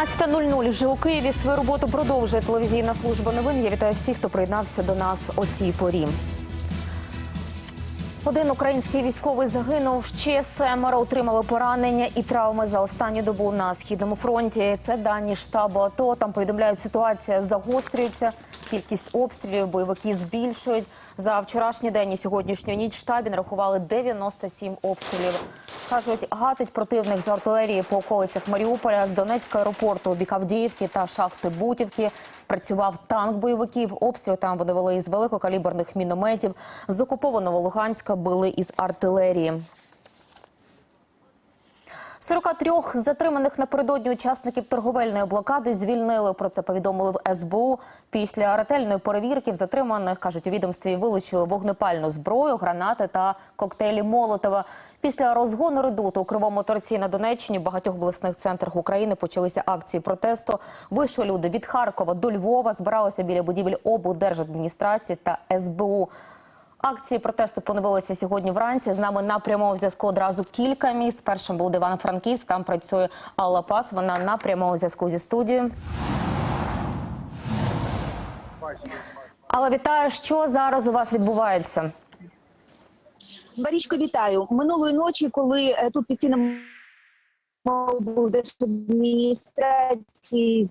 12.00 вже у Києві свою роботу продовжує телевізійна служба новин. Я вітаю всіх, хто приєднався до нас о цій порі. Один український військовий загинув. Ще семеро отримали поранення і травми за останню добу на східному фронті. Це дані штабу АТО. Там повідомляють, ситуація загострюється. Кількість обстрілів бойовики збільшують. За вчорашній день і сьогоднішню ніч штабі нарахували 97 обстрілів. Кажуть, гатить противник з артилерії по околицях Маріуполя з Донецького аеропорту, бік Авдіївки та шахти Бутівки. Працював танк бойовиків. Обстріл там вони вели із великокаліберних мінометів. З окупованого Луганська били із артилерії. 43 затриманих напередодні учасників торговельної блокади звільнили. Про це повідомили в СБУ. Після ретельної перевірки в затриманих кажуть у відомстві вилучили вогнепальну зброю, гранати та коктейлі Молотова. Після розгону редуту у кривому торці на Донеччині в багатьох обласних центрах України почалися акції протесту. Вийшли люди від Харкова до Львова, збиралися біля будівель облдержадміністрації та СБУ. Акції протесту поновилися сьогодні вранці. З нами на прямому зв'язку одразу кілька місць. Першим був Івано-Франківськ. Там працює Алла Пас. Вона на прямому зв'язку зі студією. Але вітаю, що зараз у вас відбувається? Марічко, вітаю. Минулої ночі, коли е, тут під стінами адміністрації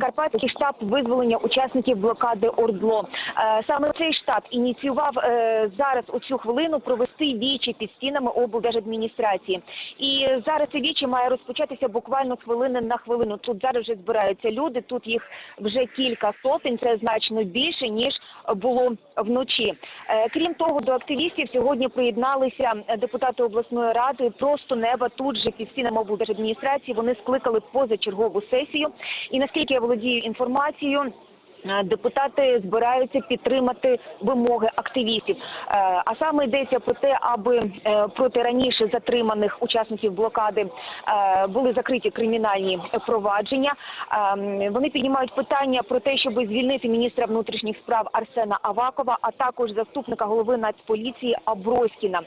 Карпатський штаб визволення учасників блокади Ордло. Е, Саме цей штаб ініціював е, зараз у цю хвилину провести вічі під стінами облдержадміністрації. І зараз це вічі має розпочатися буквально хвилини на хвилину. Тут зараз вже збираються люди. Тут їх вже кілька сотень. Це значно більше ніж було вночі. Е, Крім того, до активістів сьогодні приєдналися депутати обласної ради. Просто неба тут же під стінами облдержадміністрації. Вони скликали позачергову сесію. І наскільки я володію інформацією. Е, Депутати збираються підтримати вимоги активістів, Е, а саме йдеться про те, аби е, проти раніше затриманих учасників блокади були закриті кримінальні провадження. Вони піднімають питання про те, щоб звільнити міністра внутрішніх справ Арсена Авакова, а також заступника голови Нацполіції Аброськіна.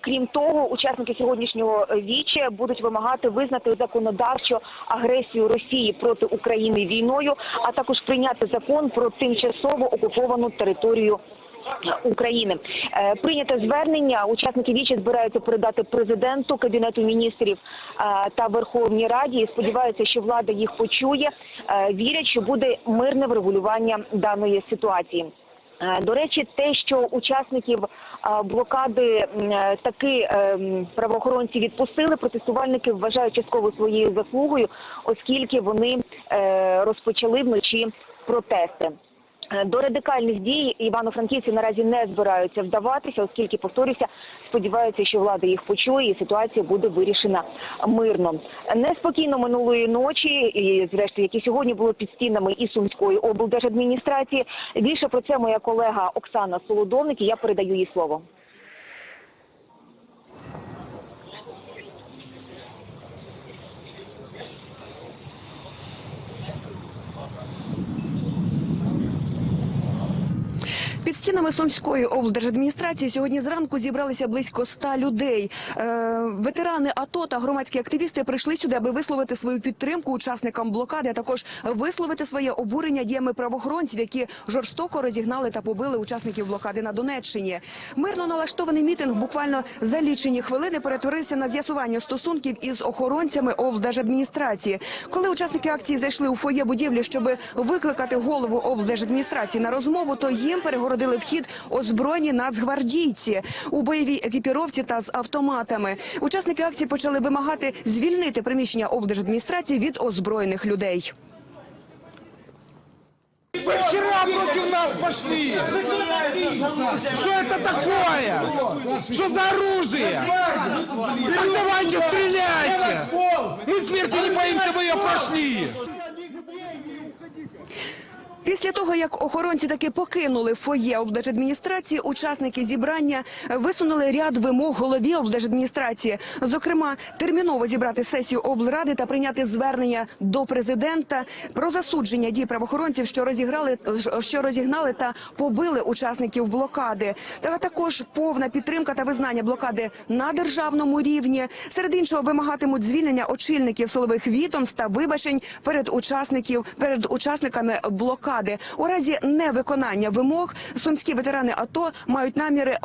Крім того, учасники сьогоднішнього віче будуть вимагати визнати законодавчо агресію Росії проти України війною, а також прийняти закон про тимчасово окуповану територію. України Е, прийнято звернення. Учасники вічі збираються передати президенту, кабінету міністрів е, та Верховній Раді. І сподіваються, що влада їх почує. Е, Вірять, що буде мирне врегулювання даної ситуації. До речі, те, що учасників блокади таки правоохоронці відпустили, протестувальники вважають частково своєю заслугою, оскільки вони розпочали вночі протести. Е, До радикальних дій івано-франківці наразі не збираються вдаватися, оскільки повторюся, сподіваються, що влада їх почує, і ситуація буде вирішена мирно. Неспокійно минулої ночі, і зрештою, як і сьогодні було під стінами і сумської облдержадміністрації. Більше про це моя колега Оксана Солодовник. і Я передаю їй слово. Під стінами Сумської облдержадміністрації сьогодні зранку зібралися близько ста людей. Е, ветерани АТО та громадські активісти прийшли сюди, аби висловити свою підтримку учасникам блокади, а також висловити своє обурення діями правоохоронців, які жорстоко розігнали та побили учасників блокади на Донеччині. Мирно налаштований мітинг буквально за лічені хвилини перетворився на з'ясування стосунків із охоронцями облдержадміністрації. Коли учасники акції зайшли у фоє будівлі, щоб викликати голову облдержадміністрації на розмову, то їм перегородили вхід озброєні нацгвардійці у бойовій екіпіровці та з автоматами. Учасники акції почали вимагати звільнити приміщення облдержадміністрації від озброєних людей. Вы вчера против нас пошли! Что это такое? Что за оружие? Так давайте стреляйте! Мы смерти не боимся, мы ее прошли! Після того, як охоронці таки покинули фоє облдержадміністрації, учасники зібрання висунули ряд вимог голові облдержадміністрації. Зокрема, терміново зібрати сесію облради та прийняти звернення до президента про засудження дій правоохоронців, що розіграли що розігнали та побили учасників блокади. Та також повна підтримка та визнання блокади на державному рівні. Серед іншого вимагатимуть звільнення очільників силових відомств та вибачень перед учасників перед учасниками блокади. У разі невиконання вимог сумські ветерани АТО мають наміри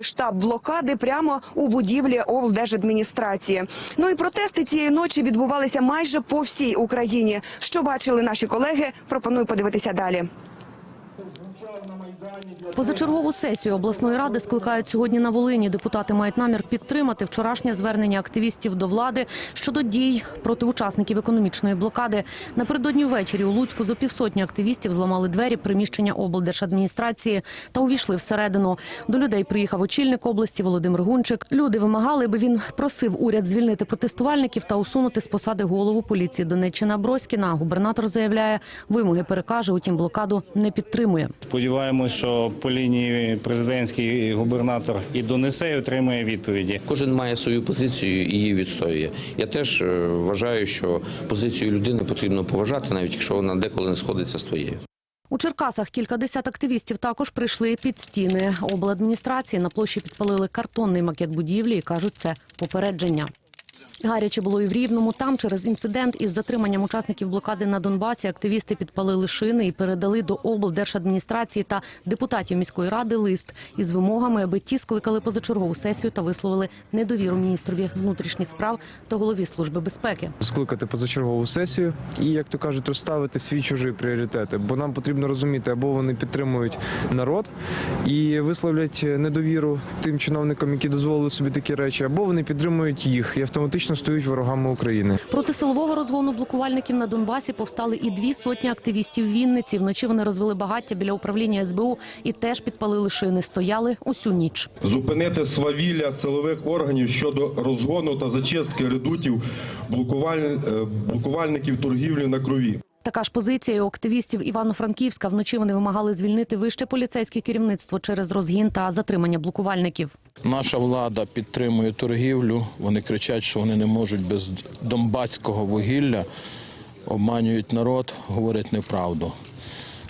штаб блокади прямо у будівлі облдержадміністрації. Ну і протести цієї ночі відбувалися майже по всій Україні. Що бачили наші колеги? Пропоную подивитися далі. Позачергову сесію обласної ради скликають сьогодні на Волині. Депутати мають намір підтримати вчорашнє звернення активістів до влади щодо дій проти учасників економічної блокади. Напередодні ввечері у Луцьку зо півсотні активістів зламали двері приміщення облдержадміністрації та увійшли всередину. До людей приїхав очільник області Володимир Гунчик. Люди вимагали, аби він просив уряд звільнити протестувальників та усунути з посади голову поліції Донеччина Броськіна. Губернатор заявляє, вимоги перекаже, утім блокаду не підтримує. Сподіваємось, що по лінії президентський губернатор і донесе і отримає відповіді. Кожен має свою позицію і її відстоює. Я теж е, вважаю, що позицію людини потрібно поважати, навіть якщо вона деколи не сходиться з твоєю. У Черкасах кількадесят активістів також прийшли під стіни обладміністрації. На площі підпалили картонний макет будівлі і кажуть, це попередження. Гаряче було і в Рівному. Там через інцидент із затриманням учасників блокади на Донбасі активісти підпалили шини і передали до облдержадміністрації та депутатів міської ради лист із вимогами, аби ті скликали позачергову сесію та висловили недовіру міністрові внутрішніх справ та голові служби безпеки. скликати позачергову сесію і, як то кажуть, розставити свій чужі пріоритети. Бо нам потрібно розуміти, або вони підтримують народ і висловлять недовіру тим чиновникам, які дозволили собі такі речі, або вони підтримують їх і автоматично стають ворогами України. Проти силового розгону блокувальників на Донбасі повстали і дві сотні активістів Вінниці. Вночі вони розвели багаття біля управління СБУ і теж підпалили шини. Стояли усю ніч. зупинити свавілля силових органів щодо розгону та зачистки редутів блокуваль... е, блокувальників торгівлі на крові. Така ж позиція у активістів Івано-Франківська. Вночі вони вимагали звільнити вище поліцейське керівництво через розгін та затримання блокувальників. Наша влада підтримує торгівлю. Вони кричать, що вони не можуть без донбаського вугілля, обманюють народ, говорять неправду.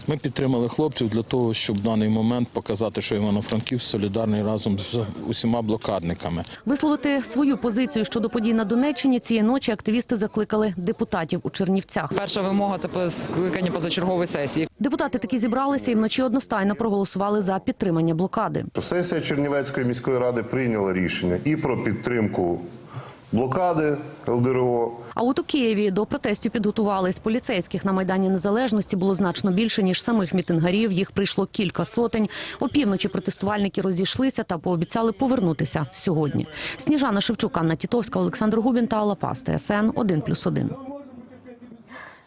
Ми підтримали хлопців для того, щоб в даний момент показати, що Івано-Франківськ солідарний разом з усіма блокадниками. Висловити свою позицію щодо подій на Донеччині цієї ночі активісти закликали депутатів у Чернівцях. Перша вимога це скликання позачергової сесії. Депутати таки зібралися і вночі одностайно проголосували за підтримання блокади. Сесія Чернівецької міської ради прийняла рішення і про підтримку блокади ЛДРО, А от у Києві до протестів підготувались. Поліцейських на Майдані Незалежності було значно більше, ніж самих мітингарів. Їх прийшло кілька сотень. Опівночі протестувальники розійшлися та пообіцяли повернутися сьогодні. Сніжана Шевчук, Анна Тітовська, Олександр Губін та Алла Паста. СН 1+,1.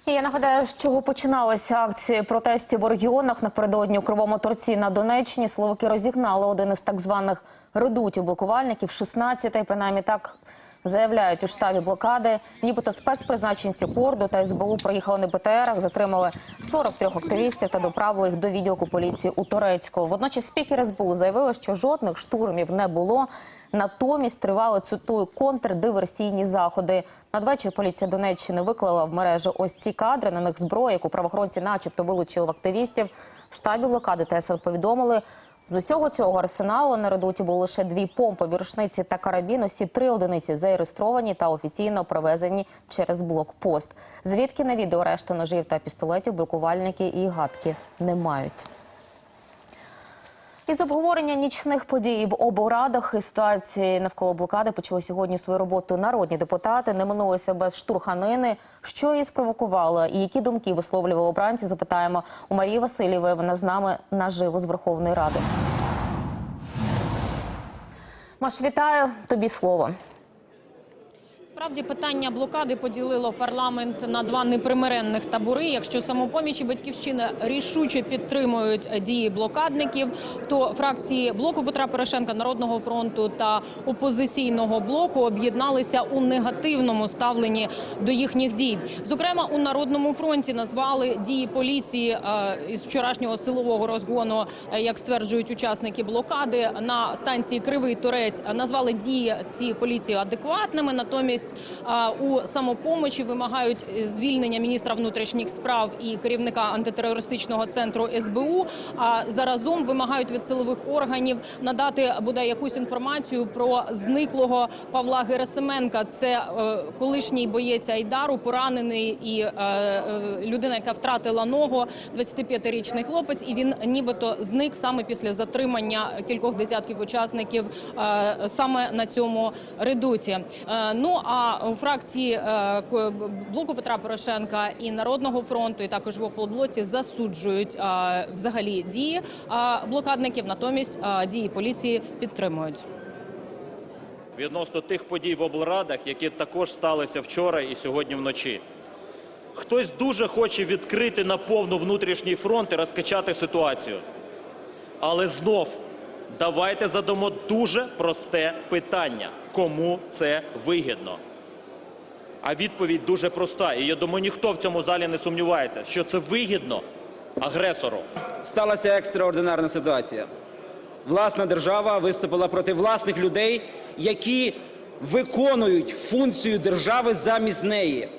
І я нагадаю, з чого починалися акції протестів у регіонах напередодні у Кривому Торці на Донеччині. Словаки розігнали один із так званих редутів блокувальників 16-й, принаймні так заявляють у штабі блокади. Нібито спецпризначенці Корду та СБУ приїхали на БТРах, затримали 43 активістів та доправили їх до відділку поліції у Торецьку. Водночас спікер СБУ заявили, що жодних штурмів не було. Натомість тривали цитую контрдиверсійні заходи. Надвечір поліція Донеччини виклала в мережу ось ці кадри. На них зброя, яку правоохоронці, начебто, вилучили в активістів. В штабі блокади ТСН повідомили. З усього цього арсеналу на редуті були лише дві помпи, рушниці та карабін. Усі три одиниці зареєстровані та офіційно провезені через блокпост. Звідки на відео решта ножів та пістолетів блокувальники і гадки не мають. Із обговорення нічних подій в облрадах і ситуації навколо блокади почали сьогодні свою роботу народні депутати. Не минулося без штурханини. Що її спровокувало і які думки висловлювали обранці? Запитаємо у Марії Васильєвої. Вона з нами наживо з Верховної Ради. Маш, вітаю тобі слово. Насправді питання блокади поділило парламент на два непримиренних табори. Якщо самопоміч і батьківщина рішуче підтримують дії блокадників, то фракції блоку Петра Порошенка, Народного фронту та опозиційного блоку об'єдналися у негативному ставленні до їхніх дій. Зокрема, у народному фронті назвали дії поліції е, із вчорашнього силового розгону, е, як стверджують учасники блокади на станції Кривий Турець. Назвали дії ці поліції адекватними. Натомість е, у самопомочі вимагають звільнення міністра внутрішніх справ і керівника антитерористичного центру СБУ. А заразом вимагають від силових органів надати бодай якусь інформацію про зниклого Павла Герасименка. Це е, колишній боєць Айдару, поранений і е, е, людина, яка втратила ногу, 25-річний хлопець, і він нібито зник саме після затримання кількох десятків учасників саме на цьому редуті. Ну а у фракції е, блоку Петра Порошенка і Народного фронту, і також в облблоці засуджують е, взагалі дії е, блокадників, натомість дії поліції підтримують. відносно тих подій в облрадах, які також сталися вчора і сьогодні вночі. Хтось дуже хоче відкрити на повну внутрішній фронт і розкачати ситуацію. Але знов давайте задамо дуже просте питання: кому це вигідно? А відповідь дуже проста. І я думаю, ніхто в цьому залі не сумнівається, що це вигідно агресору. сталася екстраординарна ситуація. Власна держава виступила проти власних людей, які виконують функцію держави замість неї.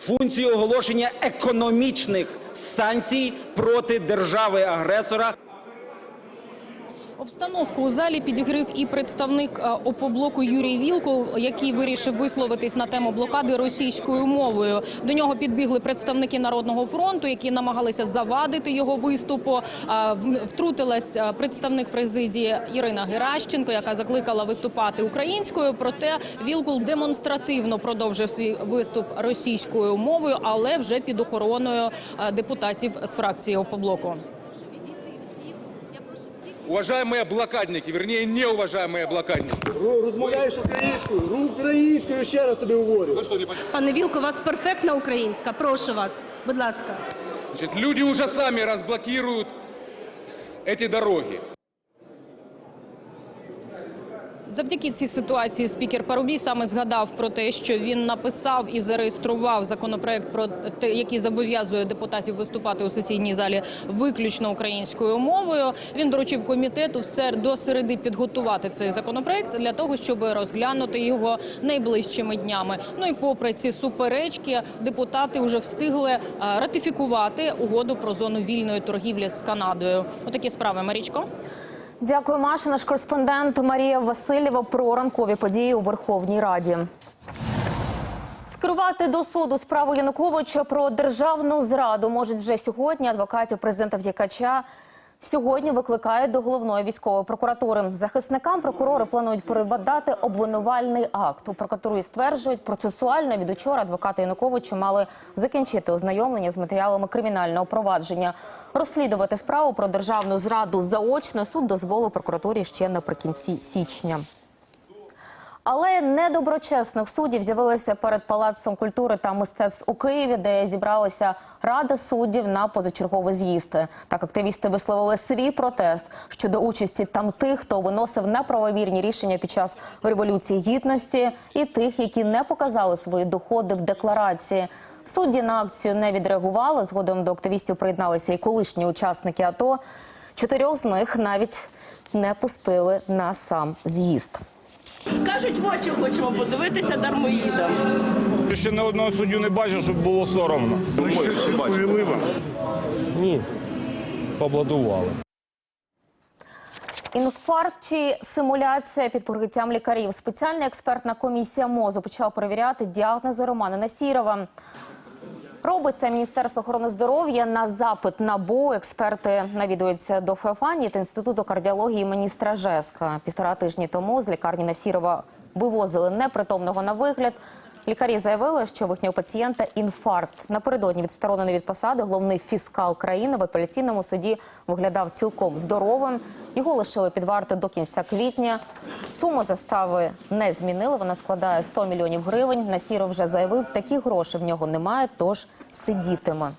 Функцію оголошення економічних санкцій проти держави-агресора. Обстановку у залі підігрив і представник е, опоблоку Юрій Вілкул, який вирішив висловитись на тему блокади російською мовою. До нього підбігли представники Народного фронту, які намагалися завадити його виступу. Е, Втрутилась е, представник президії Ірина Геращенко, яка закликала виступати українською. Проте Вілкул демонстративно продовжив свій виступ російською мовою, але вже під охороною депутатів з фракції опоблоку Уважаемые блокадники, вернее, неуважаемые блокадники. Розмовляєш українською, українською ще раз тобі говорю. Пане Вілко, у вас перфектна українська. Прошу вас, будь ласка. Значит, люди уже сами разблокируют эти дороги. Завдяки цій ситуації спікер Парубій саме згадав про те, що він написав і зареєстрував законопроект, про те, який зобов'язує депутатів виступати у сесійній залі виключно українською мовою. Він доручив комітету все до середи підготувати цей законопроект для того, щоб розглянути його найближчими днями. Ну і попри ці суперечки, депутати вже встигли е, ратифікувати угоду про зону вільної торгівлі з Канадою. Отакі справи, Марічко. Дякую, Маша. Наш кореспондент Марія Васильєва про ранкові події у Верховній Раді. Скерувати до суду справу Януковича про державну зраду можуть вже сьогодні. Адвокатів президента втікача сьогодні викликають до головної військової прокуратури. Захисникам прокурори планують передбати обвинувальний акт. У прокуратурі стверджують, процесуально від учора адвокати Януковича мали закінчити ознайомлення з матеріалами кримінального провадження. Розслідувати справу про державну зраду заочно суд дозволив прокуратурі ще наприкінці січня. Але недоброчесних суддів з'явилися перед палацом культури та мистецтв у Києві, де зібралася рада суддів на позачерговий з'їзд. Так активісти висловили свій протест щодо участі там тих, хто виносив неправомірні рішення під час революції гідності, і тих, які не показали свої доходи в декларації. Судді на акцію не відреагували. Згодом до активістів приєдналися і колишні учасники АТО. Чотирьох з них навіть не пустили на сам з'їзд. Кажуть, в очі хочемо подивитися, дармоїдам. Ще не одного суддю не бачив, щоб було соромно. Ні, побладували. Інфаркт чи симуляція під прикриттям лікарів. Спеціальна експертна комісія МОЗу почала перевіряти діагнози Романа Насірова. Робить це Міністерство охорони здоров'я на запит НАБУ. Експерти навідуються до Феофані та інституту кардіології імені Стражеска. Півтора тижні тому з лікарні Насірова вивозили непритомного на вигляд. Лікарі заявили, що в їхнього пацієнта інфаркт. Напередодні відсторонений від посади головний фіскал країни в апеляційному суді виглядав цілком здоровим. Його лишили під вартою до кінця квітня. Суму застави не змінили. Вона складає 100 мільйонів гривень. Насіров вже заявив, такі гроші в нього немає, тож сидітиме.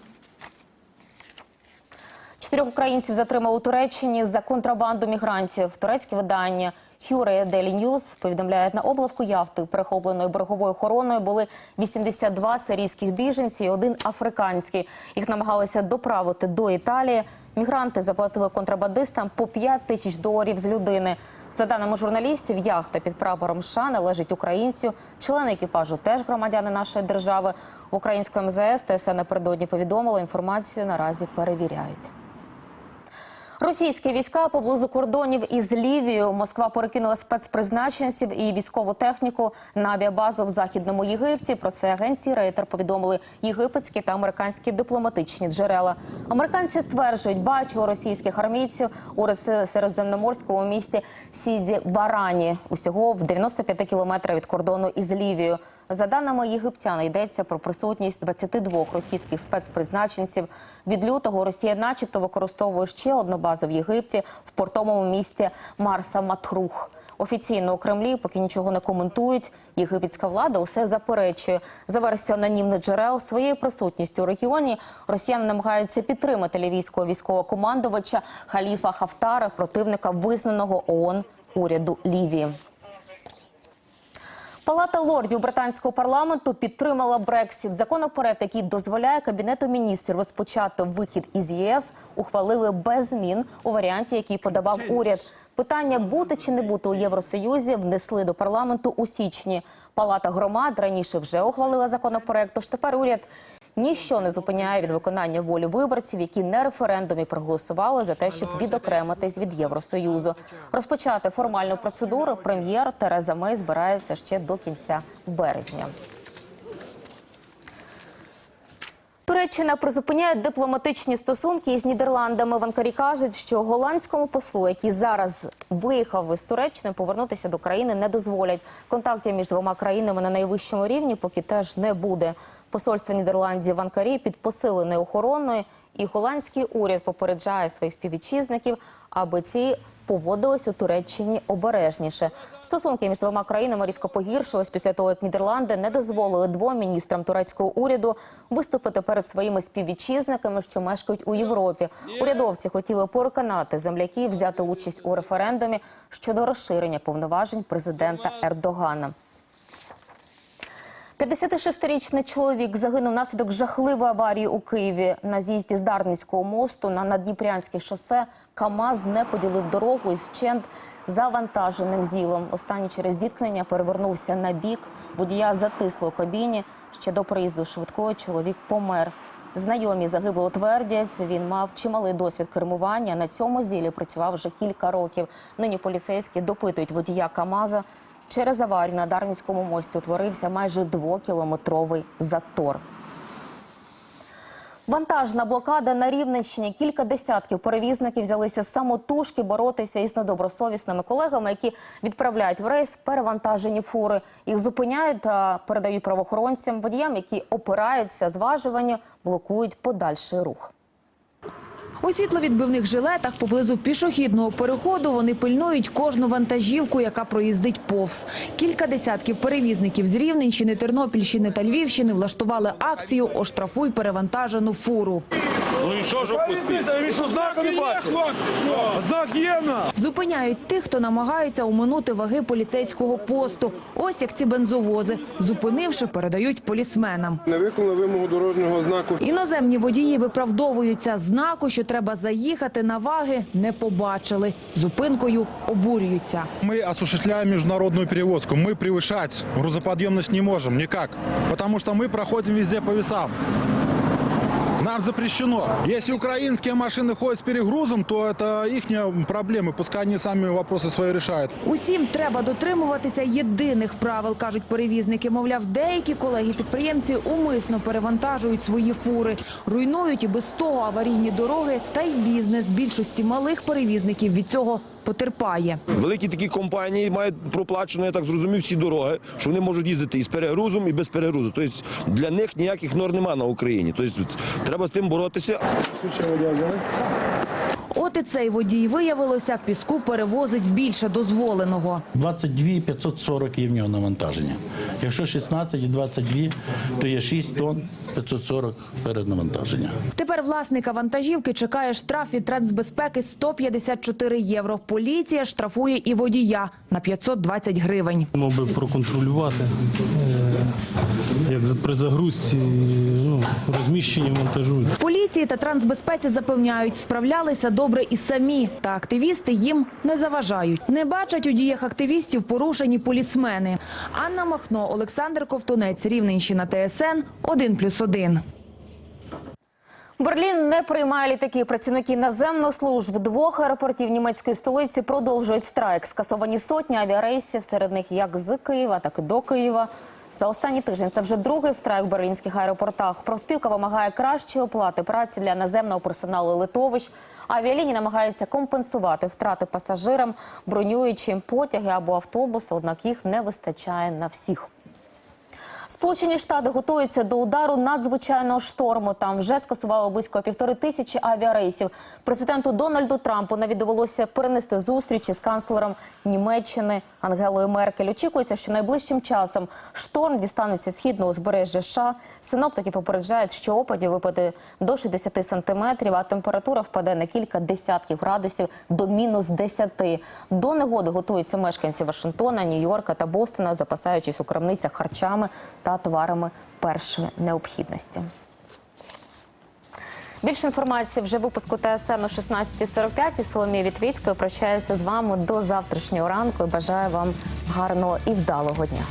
Чотирьох українців затримали у Туреччині за контрабанду мігрантів. Турецьке видання Хюре Делі Ньюз повідомляє, на облавку яхти, перехопленої береговою охороною, були 82 сирійських біженці і один африканський. Їх намагалися доправити до Італії. Мігранти заплатили контрабандистам по 5 тисяч доларів з людини. За даними журналістів, яхта під прапором США належить українцю. Члени екіпажу теж громадяни нашої держави. В українському МЗС ТСН напередодні повідомили інформацію. Наразі перевіряють. Російські війська поблизу кордонів із Лівією. Москва перекинула спецпризначенців і військову техніку на авіабазу в західному Єгипті. Про це агенції Рейтер повідомили єгипетські та американські дипломатичні джерела. Американці стверджують, бачили російських армійців у середземноморському місті Сіді Барані, усього в 95 кілометрах від кордону із Лівією. За даними єгиптян, йдеться про присутність 22 російських спецпризначенців. Від лютого Росія, начебто, використовує ще одну базу в Єгипті в портовому місті Марса Матрух. Офіційно у Кремлі поки нічого не коментують. Єгипетська влада усе заперечує. За версією анонімних джерел своєю присутністю у регіоні росіяни намагаються підтримати лівійського військового командувача Халіфа Хафтара, противника визнаного ООН уряду Лівії. Палата лордів британського парламенту підтримала Брексіт. Законопроект, який дозволяє кабінету міністрів розпочати вихід із ЄС, ухвалили без змін у варіанті, який подавав уряд. Питання бути чи не бути у Євросоюзі внесли до парламенту у січні. Палата громад раніше вже ухвалила законопроект. Тож тепер уряд ніщо не зупиняє від виконання волі виборців, які на референдумі проголосували за те, щоб відокремитись від Євросоюзу. Розпочати формальну процедуру прем'єр Тереза Мей збирається ще до кінця березня. Туреччина призупиняє дипломатичні стосунки із Нідерландами. В Анкарі кажуть, що голландському послу, який зараз виїхав із Туреччини, повернутися до країни не дозволять. Контактів між двома країнами на найвищому рівні поки теж не буде. Посольство Нідерландів в Анкарі під посиленою охороною, і голландський уряд попереджає своїх співвітчизників, аби ті поводились у Туреччині обережніше. Стосунки між двома країнами різко погіршились після того, як Нідерланди не дозволили двом міністрам турецького уряду виступити перед своїми співвітчизниками, що мешкають у Європі. Урядовці хотіли переконати земляків взяти участь у референдумі щодо розширення повноважень президента Ердогана. 56-річний чоловік загинув внаслідок жахливої аварії у Києві на з'їзді з Дарницького мосту на Надніпрянське шосе. КАМАЗ не поділив дорогу із чент завантаженим зілом. Останній через зіткнення перевернувся на бік. Водія затисло у кабіні. Ще до приїзду швидкої чоловік помер. Знайомі загиблого твердять, він мав чималий досвід кермування. На цьому зілі працював вже кілька років. Нині поліцейські допитують водія КАМАЗа. Через аварію на Дарницькому мості утворився майже двокілометровий затор. Вантажна блокада на Рівненщині. Кілька десятків перевізників взялися самотужки боротися із недобросовісними колегами, які відправляють в рейс перевантажені фури. Їх зупиняють та передають правоохоронцям. Водіям, які опираються зважування, блокують подальший рух. У світловідбивних жилетах поблизу пішохідного переходу вони пильнують кожну вантажівку, яка проїздить повз. Кілька десятків перевізників з Рівненщини, Тернопільщини та Львівщини влаштували акцію «Оштрафуй перевантажену фуру». Ну і що ж? Знак є. Зупиняють тих, хто намагається оминути ваги поліцейського посту. Ось як ці бензовози. Зупинивши, передають полісменам. Не виконали вимогу дорожнього знаку. Іноземні водії виправдовуються. Знаку, що треба заїхати на ваги, не побачили. Зупинкою обурюються. Мы осуществляем международную перевозку. Мы превышать грузоподъемность не можем никак. Потому что мы проходим везде по весам. Нам запрещено. Если украинские машины ходят с перегрузом, то это их проблемы. Пускай они сами вопросы свои решают. Усім треба дотримуватися єдиних правил, кажуть перевізники. Мовляв, деякі колеги-підприємці умисно перевантажують свої фури, руйнують і без того аварійні дороги та й бізнес більшості малих перевізників від цього потерпає. Великі такі компанії мають проплачено, я так зрозумів, всі дороги, що вони можуть їздити і з перегрузом, і без перегрузу. Тобто для них ніяких нор немає на Україні. Тобто треба з тим боротися. От цей водій виявилося, піску перевозить більше дозволеного. 22 540 є в нього навантаження. Якщо 16 і 22, то є 6 тонн 540 переднавантаження. Тепер власника вантажівки чекає штраф від трансбезпеки 154 євро. Поліція штрафує і водія на 520 гривень. Мав би проконтролювати, е, як при загрузці, ну, розміщенні вантажу. Поліції та трансбезпеці запевняють, справлялися добре і самі, та активісти їм не заважають. Не бачать у діях активістів порушені полісмени. Анна Махно, Олександр Ковтунець, Рівненщина, ТСН 1+,1. Берлін не приймає літаки. Працівники наземних служб двох аеропортів німецької столиці продовжують страйк. Скасовані сотні авіарейсів, серед них як з Києва, так і до Києва. За останній тиждень це вже другий страйк в берлінських аеропортах. Профспілка вимагає кращої оплати праці для наземного персоналу литовищ. Авіаліні намагаються компенсувати втрати пасажирам, бронюючи потяги або автобуси, однак їх не вистачає на всіх. Сполучені Штати готуються до удару надзвичайного шторму. Там вже скасували близько півтори тисячі авіарейсів. Президенту Дональду Трампу навіть довелося перенести зустрічі з канцлером Німеччини Ангелою Меркель. Очікується, що найближчим часом шторм дістанеться східного узбережжя США. Синоптики попереджають, що опадів випаде до 60 сантиметрів, а температура впаде на кілька десятків градусів до мінус 10. До негоди готуються мешканці Вашингтона, Нью-Йорка та Бостона, запасаючись у крамницях харчами та товарами першої необхідності. Більше інформації вже в випуску ТСН о 16.45 і Соломія Вітвіцькою прощаюся з вами до завтрашнього ранку і бажаю вам гарного і вдалого дня.